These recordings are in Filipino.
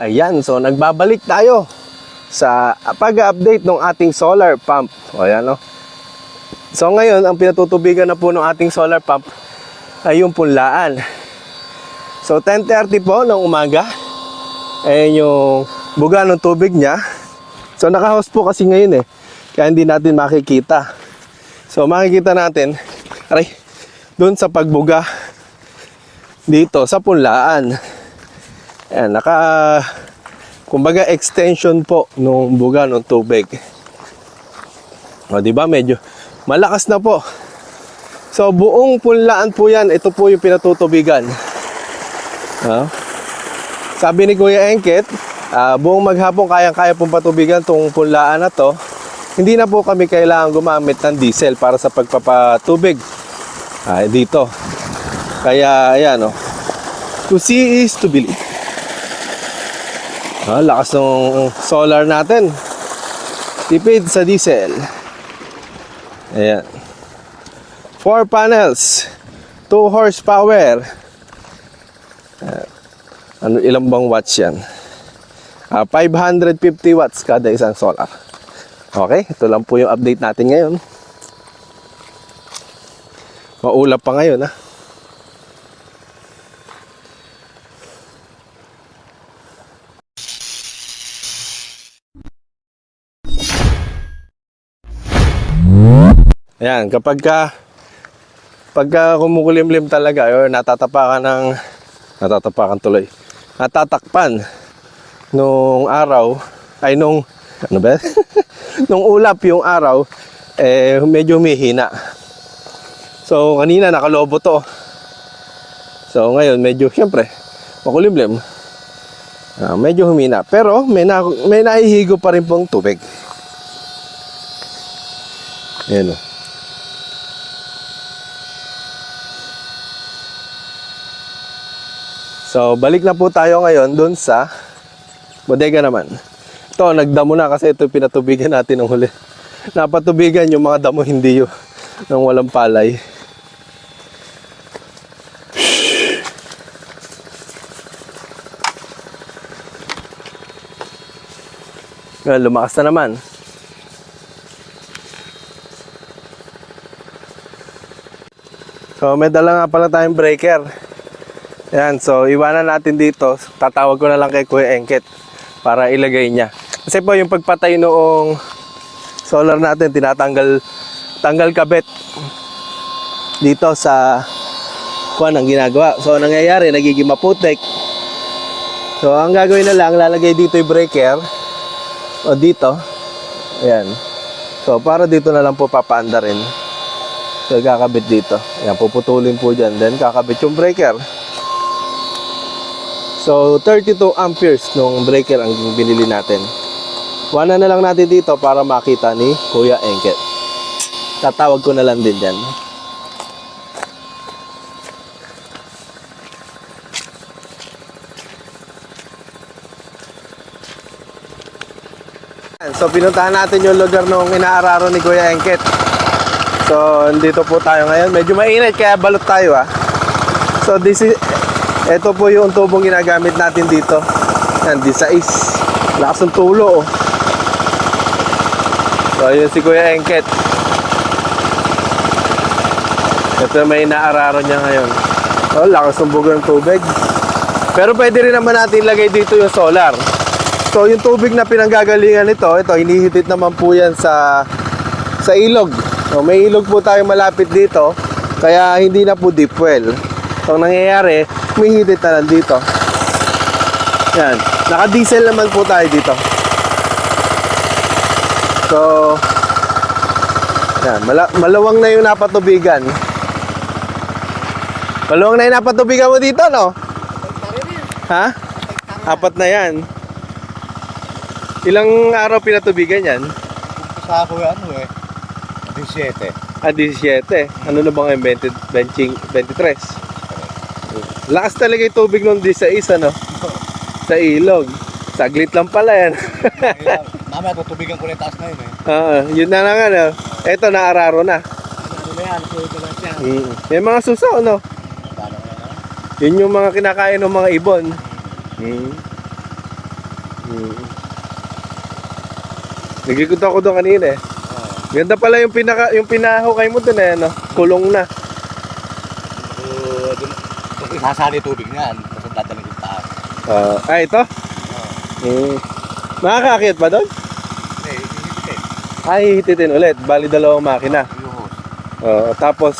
Ayan, so nagbabalik tayo sa pag-update ng ating solar pump. O ayan, no? So ngayon, ang pinatutubigan na po ng ating solar pump ay yung punlaan. So 10.30 po ng umaga, ayan yung buga ng tubig niya. So naka-house po kasi ngayon eh, kaya hindi natin makikita. So makikita natin, aray, doon sa pagbuga dito sa punlaan. Ayan, naka kumbaga extension po nung buga ng tubig. O, di ba? Medyo malakas na po. So, buong punlaan po yan. Ito po yung pinatutubigan. Ha? Sabi ni Kuya Engket, ah, buong maghapon kayang-kaya pong patubigan tong punlaan na to. Hindi na po kami kailangan gumamit ng diesel para sa pagpapatubig ah, dito. Kaya, ayan, oh. To see is to believe. Ah, lakas ng solar natin. Tipid sa diesel. Ayan. Four panels. Two horsepower. Ah, ano, ilang bang watts yan? Ah, 550 watts kada isang solar. Okay, ito lang po yung update natin ngayon. Maulap pa ngayon, ah. Ayan, kapag ka pagka kumukulimlim talaga or natatapakan ng natatapakan tuloy. Natatakpan nung araw ay nung ano ba? nung ulap yung araw eh medyo humihina. So kanina nakalobo to. So ngayon medyo syempre makulimlim. Ah, medyo humina pero may na, may naihigo pa rin pong tubig. Ayan o. So, balik na po tayo ngayon dun sa bodega naman. Ito, nagdamo na kasi ito pinatubigan natin ng huli. Napatubigan yung mga damo, hindi yung ng walang palay. Well, lumakas na naman. So, may dala nga pala tayong breaker. Yan, so iwanan natin dito. Tatawag ko na lang kay Kuya Engket para ilagay niya. Kasi po yung pagpatay noong solar natin, tinatanggal tanggal kabit dito sa kuan ang ginagawa. So ang nangyayari, nagiging maputik. So ang gagawin na lang, lalagay dito yung breaker o dito. Ayan. So para dito na lang po papaanda rin. So kakabit dito. Ayan, puputulin po dyan. Then kakabit yung breaker. So, 32 amperes nung breaker ang binili natin. Wana na lang natin dito para makita ni Kuya Engket. Tatawag ko na lang din dyan. So, pinuntahan natin yung lugar nung inaararo ni Kuya Engket. So, dito po tayo ngayon. Medyo mainit kaya balot tayo ah. So, this is, ito po yung tubong ginagamit natin dito. Yan, di sais. Lakas ng tulo, oh. So, yun si Kuya Engket. Ito may naararo niya ngayon. Oh, lakas ng bugo ng tubig. Pero pwede rin naman natin ilagay dito yung solar. So, yung tubig na pinanggagalingan nito, ito, hinihitit naman po yan sa sa ilog. So, may ilog po tayo malapit dito, kaya hindi na po deep well. So, ang nangyayari, humihitit na lang dito. Yan. Naka-diesel naman po tayo dito. So, yan. Mala- malawang na yung napatubigan. Malawang na yung napatubigan mo dito, no? Ha? Apat na yan. Ilang araw pinatubigan yan? Sa ako ano eh. 17. Ah, 17. Ano na ba ngayon? 20, 20, 23. Lakas talaga yung tubig nung di sa isa, no? Sa ilog. Saglit lang pala yan. Mamaya tutubigan ko na yung taas na yun eh. Oo, yun na lang ano. Eto, naararo na. Ano na yan? Sulit na siya. Mm. May mga suso, no? Paano kaya? Yun yung mga kinakain ng mga ibon. Mm. Hmm. Nagikot ako doon kanina eh. Ganda pala yung pinaka yung pinahukay mo doon eh, no? Kulong na. Isasali tubig niyan. Tapos dadaling yung taas. Ah, ah, ito? Oo. Hmm. Makakakit ba doon? Hindi, hihipitin. Ay, hititin ulit. Bali dalawang makina. Yung hose. Oo, tapos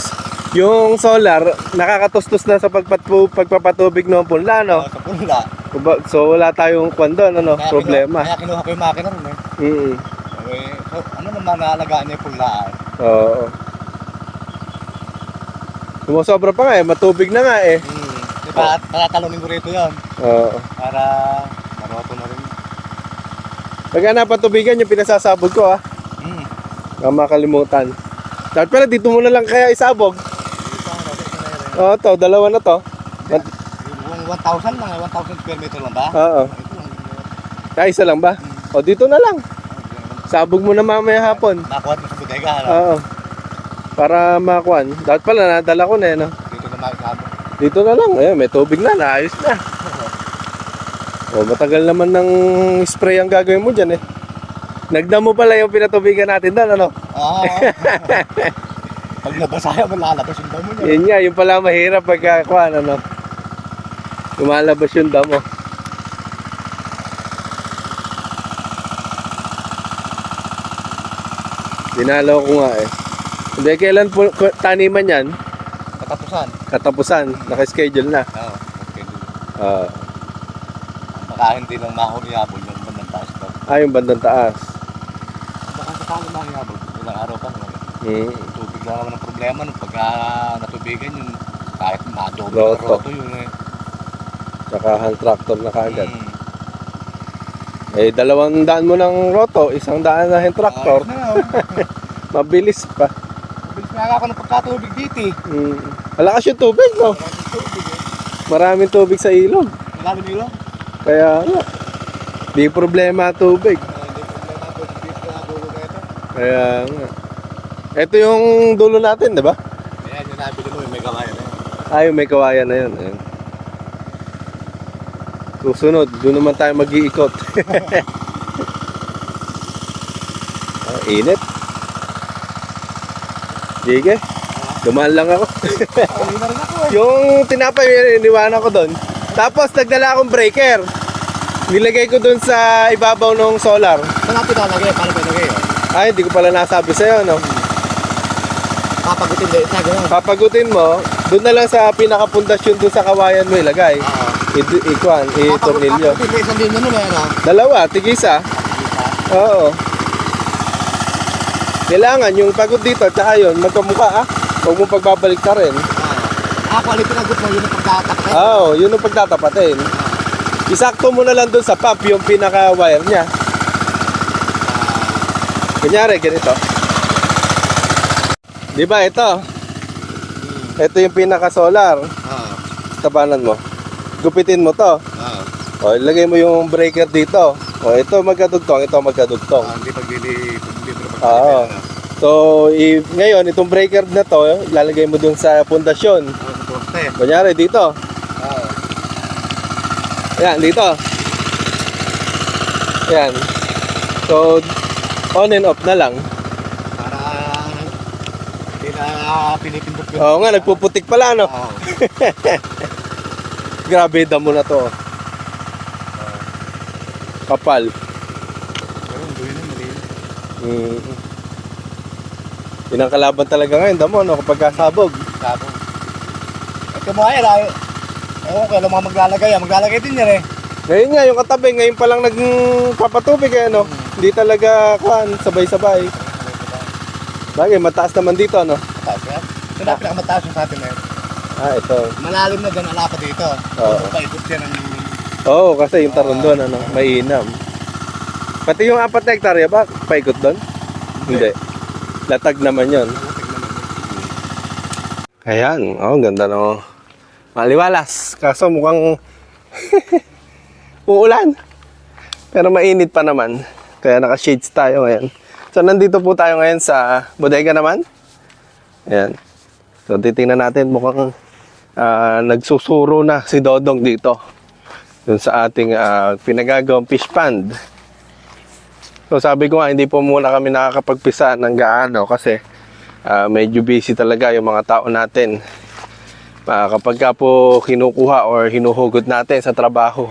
yung solar, nakakatustos na sa pagpatu pagpapatubig ng punla, no? Oo, Sa punla. So wala tayong kwan doon, ano, Kaya problema. Kinuha, kaya kinuha ko yung makina ron eh. Mm. Okay. So, ano naman naalagaan niya yung punlaan? Oo. Sumusobra pa nga eh, matubig na nga eh. Hmm. Di ba, tatalonin ko rito yun. Oo. Para maroto na rin. Pagka napatubigan yung pinasasabog ko ah. Hmm. Baka makalimutan. Dapat pala dito mo na lang kaya isabog. Na. Oo, to, dalawa na to. Yung 1,000 lang, eh, 1,000 square meter lang ba? Oo. Kaya isa lang ba? O dito na lang. Sabog mo na mamaya hapon. Nakuha mo sa bodega, ano? Oo. Para makuan. Dapat pala nadala ko na eh, no? Dito na makikabo. Dito na lang. Ayun, may tubig na. Naayos na. O, matagal naman ng spray ang gagawin mo dyan eh. Nagdamo pala yung pinatubigan natin doon, ano? Oo. Pag nabasa yan, malalabas yung damo niya. Yun nga, yung pala mahirap pagka, kuan, ano? Lumalabas yung damo. Dinalaw ko nga eh. Hindi, kailan po taniman yan? Katapusan. Katapusan, naka-schedule na. Oo. Okay. Ah, Baka hindi lang mahuli-habol yung bandang taas daw. ah, yung bandang taas. Baka sakali mahuli-habol. Ilang araw pa naman. Hmm. Tubig lang naman ang problema nung pagka natubigan yun. Kahit madoble Roto. na roto yun eh. Tsaka hand tractor na kagad. Hmm. Eh, dalawang daan mo ng roto, isang daan na hand tractor. Oh. Mabilis pa. Bilis na ako ng pagkatubig dito eh. Hmm. Malakas yung tubig, no? Maraming tubig eh. Maraming sa ilog. Malalim nilo? Kaya nga, di problema tubig. Ito. Kaya nga. Ito yung dulo natin, di ba? Ayan mo yung may kawayan na yun. Ay, may kawayan na yun. Ayan. Susunod, doon naman tayo mag-iikot. ah, init. Sige, dumaan lang ako. Na yung tinapay, iniwanan ko doon. Tapos, nagdala akong breaker. Nilagay ko doon sa ibabaw ng solar. Saan natin lalagay? Paano ba ilagay yun? Ay, hindi ko pala nasabi sa'yo, no? Papagutin din. Sa ganun. Papagutin mo, doon na lang sa pinakapundasyon doon sa kawayan mo ilagay. Oo. I- ikuan, i-tornilyo. Papagutin din isang linya nun eh. Dalawa, tigisa. Oo. Kailangan yung pagod dito at saka yun, magkamukha ah. Huwag mo pagbabalik ka rin. Ah, ako alipin ang mo yun ang pagkatapat. Oo, yun ang pagtatapatin. Isakto mo na lang doon sa pump yung pinaka-wire niya. Kunyari, ganito. Di ba ito? Ito yung pinaka-solar. Oo. Tabanan mo. Gupitin mo to. Oo. O, ilagay mo yung breaker dito. O, ito magkadugtong, ito magkadugtong. Ah, Hindi paglili, paglili mo Oo. So, i- ngayon, itong breaker na to, ilalagay mo dun sa pundasyon. Kunyari, dito. Ayan, dito. Ayan. So, on and off na lang. Para hindi na pinipindot yun. Oo nga, nagpuputik pala, no? Oo. Grabe, damo na to. Kapal. Pero hindi yun, mali. Mm. Yun ang kalaban talaga ngayon, damo, no? Kapag kasabog. Sabo. Ito mo ay, ay. Ewan ko, alam mga maglalagay. ah. Maglalagay din yan eh. Ngayon nga, yung katabi, ngayon pa lang nagpapatubig, eh, no? Hindi talaga, kuhan, sabay-sabay. Bagay, mataas naman dito, no? Mataas yan. Ito na pinakamataas yung sa atin yun. Ah, ito. Malalim na dyan, ala pa dito. Oo. Oo. Paikot yan ang... Oo, kasi yung taron doon, ano, mainam. Pati yung apat na hektarya ba, paikot doon? Hindi. Latag naman yon. Ayan, oh, ganda no. Maliwalas. Kaso mukhang uulan. Pero mainit pa naman. Kaya naka-shades tayo ngayon. So, nandito po tayo ngayon sa bodega naman. Ayan. So, titingnan natin mukhang ah, nagsusuro na si Dodong dito. dun sa ating ah, pinagagawang fish pond. So sabi ko nga, hindi po muna kami nakakapagpisa ng gaano kasi ah, medyo busy talaga yung mga tao natin. Ah, kapag ka po kinukuha or hinuhugot natin sa trabaho,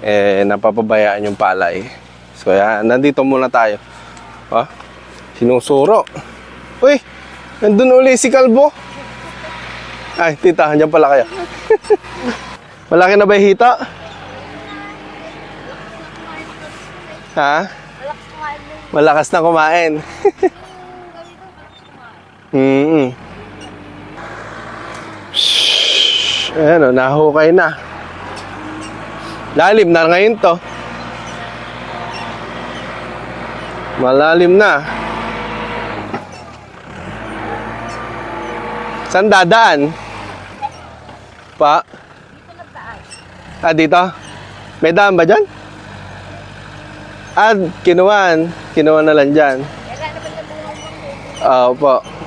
eh, napapabayaan yung palay. So yan, nandito muna tayo. Ha? Sinusuro. Uy, nandun uli si Kalbo. Ay, tita, andyan pala kayo. Malaki na ba yung hita? Ha? Malakas na kumain. Hmm. Shhh. Ayan o, nahukay na. Lalim na ngayon to. Malalim na. Saan dadaan? Pa? Ah, dito? May daan ba dyan? Ah, kinuwan. Kinuwan na lang dyan. Ah, opo.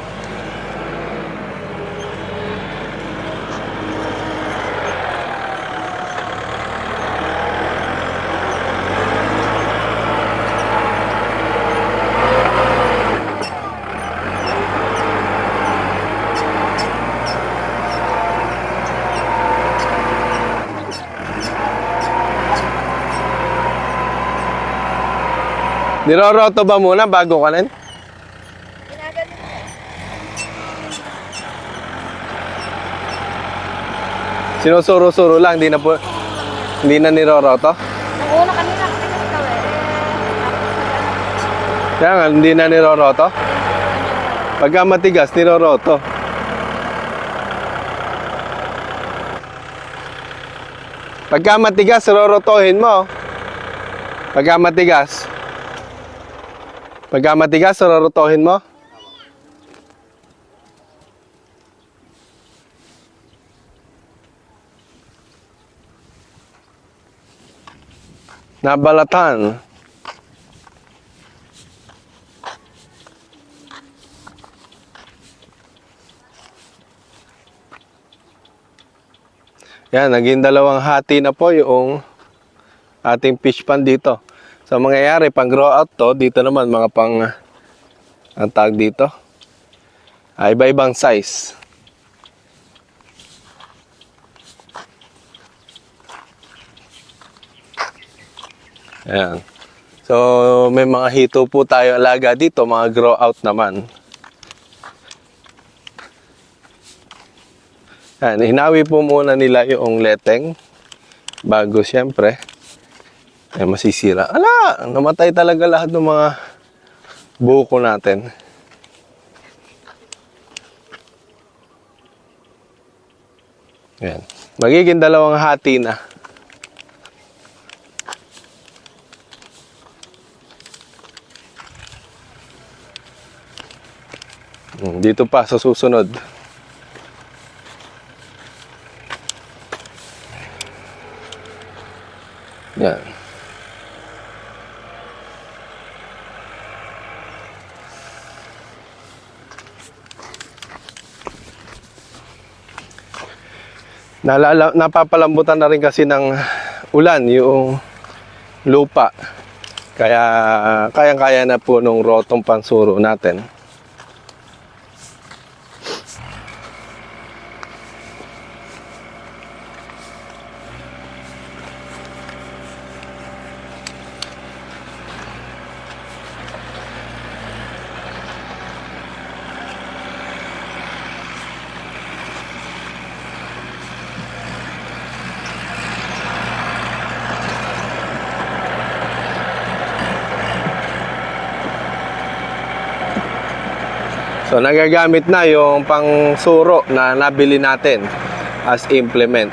Niroroto ba muna bago ka rin? Sinusuro-suro lang, hindi na po, hindi na niroroto. Ang una kanina kasi ikaw eh. Kaya nga, hindi na niroroto. Pagka matigas, niroroto. Pagka matigas, rorotohin mo. Pagka matigas. Pagka matigas, rorotohin mo. Nabalatan. Yan, naging dalawang hati na po yung ating fish pond dito. So, mangyayari, pang grow out to, dito naman mga pang, ang tag dito, ah, iba-ibang size. Ayan. So, may mga hito po tayo alaga dito, mga grow out naman. Yan, hinawi po muna nila yung leteng bago siyempre ay masisira. Ala, namatay talaga lahat ng mga buko natin. Yan. Magiging dalawang hati na. Hmm, Dito pa sa susunod. Yan. Nalala, napapalambutan na rin kasi ng ulan yung lupa. Kaya kayang-kaya na po nung rotong pansuro natin. So nagagamit na yung pang suro na nabili natin as implement.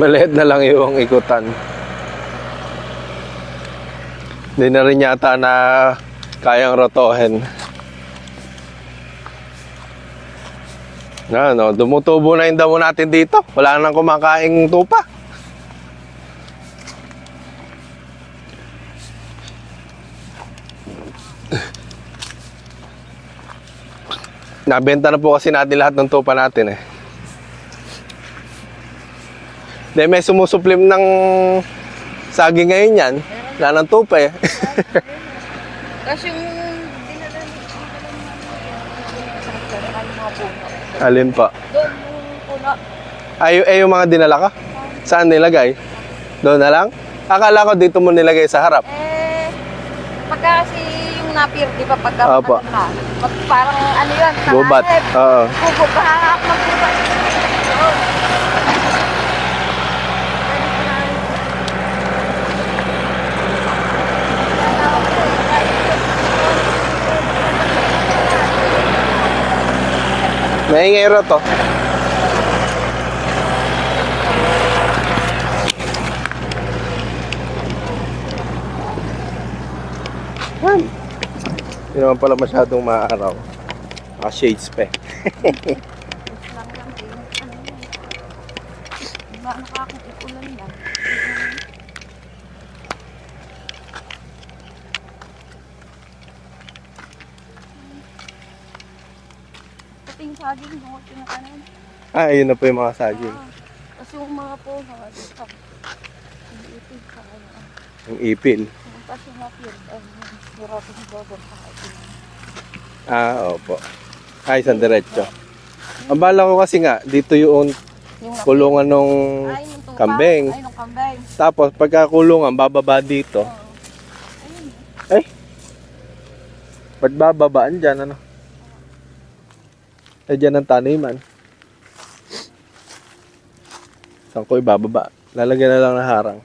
Maliit na lang yung ikutan. Hindi na rin yata na kayang rotohin. Na, no, dumutubo na yung damo natin dito. Wala nang kumakaing tupa. Nabenta na po kasi natin lahat ng tupa natin eh. Dahil may sumusuplim ng saging ngayon yan. Wala ng tupa eh. Tapos yung dinala. Alin pa? Doon yung puno. Ay, eh, yung mga dinala ka? Saan nilagay? Doon na lang? Akala ko dito mo nilagay sa harap. Eh, pagka kasi yung napir, di ba pagka Opo. ano na, pag parang ano yun, Gubat. Oo. Gubat, maggubat. Doon. Pwede ko na- Maingay ro to. Yan. Hindi naman pala masyadong maaraw. Naka-shades pa eh. lang lang din. Ano yun? Di ba nakakaulan lang? Pati yung saging, mga pinakanan. Ah, ayun na po yung mga saging. Tapos yung mga po, mga dito. Yung itig sa ano. Yung ipil. Tapos yung mga field, ay, hirap yung gagawin sa akin. Ah, opo. Ay, isang diretso. Ang bala ko kasi nga, dito yung kulungan nung Ay, kambing. Ay, yung kambing. Tapos pagkakulungan, bababa dito. Ay! Ba't bababaan dyan, ano? Eh, dyan ang taniman. Saan ko ibababa? Lalagyan na lang ng harang.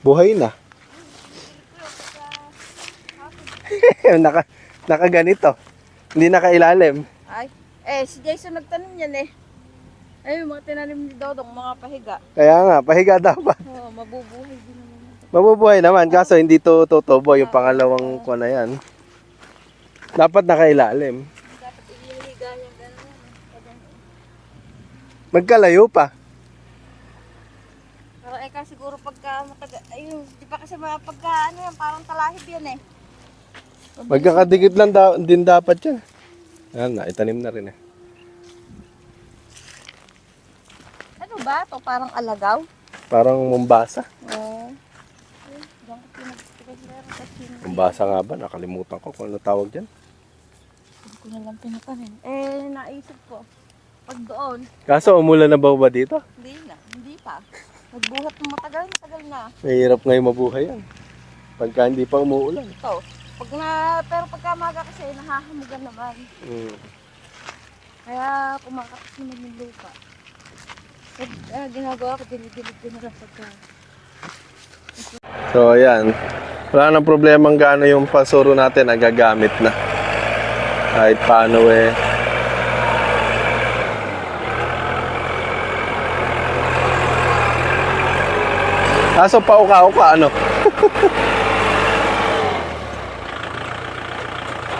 Buhay na. naka, naka ganito. Hindi nakailalim. Ay, eh, si Jason nagtanim yan eh. Ay, mga tinanim ni Dodong, mga pahiga. Kaya nga, pahiga dapat. Oh, mabubuhay din. Mabubuhay naman, kaso hindi to tutubo yung pangalawang kuha na yan. Dapat nakailalim. Dapat inihiga niya gano'n. Magkalayo pa. Pero eka siguro pagka mataga, ayun, di pa kasi mga pagka ano yan, parang talahib yan eh. Magkakadikit lang da- din dapat yan. Ayan na, itanim na rin eh. Ano ba to Parang alagaw? Parang Mombasa. Oo. Hindi Mombasa nga ba? Nakalimutan ko kung ano tawag dyan. ko na lang pinatanim. Eh, naisip ko, pag doon, Kaso umulan na ba ba dito? hindi na, hindi pa. Nagbuhat ng matagal, matagal na. Mahirap ngayon mabuhay yan. Pagka hindi pa umuulan. Ito, pag na, pero pagka maga kasi, nahahamugan naman. Mm. Kaya kumakatas naman yung lupa. Pag ah, ginagawa ko, dilid-dilid ko na lang pagka. So ayan. Wala nang problema gaano yung pasuro natin nagagamit na. Kahit paano eh. Kaso pauka-uka ano?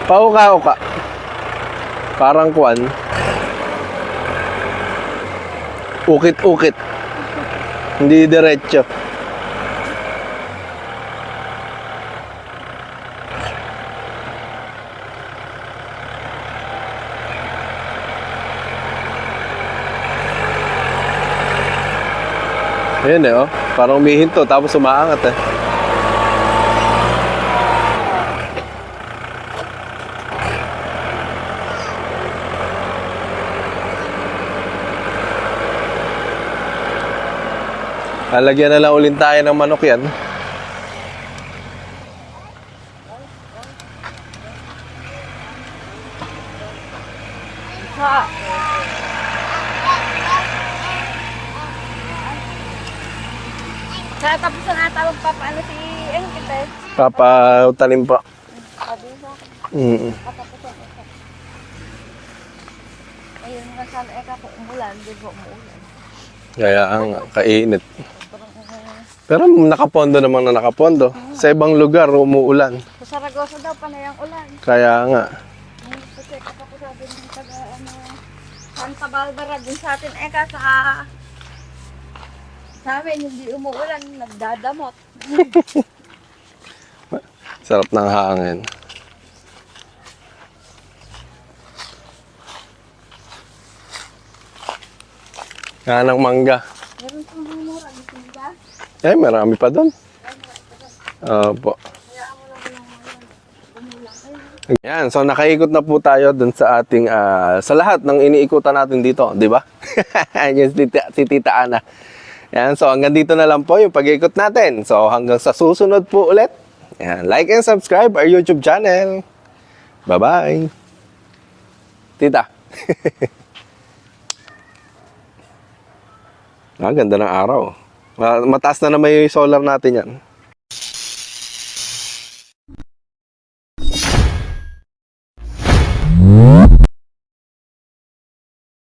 pauka-uka. Parang kwan. Ukit-ukit. Hindi diretso. Ayan eh, oh. Parang umihinto, tapos umaangat eh. Lalagyan na lang ulit tayo ng manok yan. Sa, sa tapos na ata magpapaano si, eh, kita eh. Papatanim pa. Mm. Eh, nga sana eka kung umulan, di? Kaya ang kainit. Pero nakapondo naman na nakapondo. Sa ibang lugar, umuulan. sa Saragosa daw panay ang ulan. Kaya nga. Up ako sabi ng taga ano, Santa Barbara din sa atin eka sa sa amin hindi umuulan, nagdadamot. Sarap ng hangin. Nga ng mangga. Meron pang gusto mo ba? Eh, marami pa doon. Opo. Kaya ako lang lang umulan. Ayun. Yan, so nakaikot na po tayo dun sa ating, ah, sa lahat ng iniikutan natin dito, di ba? Yan si tita, si tita Ana. Yan, so hanggang dito na lang po yung pag-ikot natin. So hanggang sa susunod po ulit. Yan, like and subscribe our YouTube channel. Bye-bye. Tita. ah, ganda ng araw. Ah, Mataas na naman yung solar natin yan.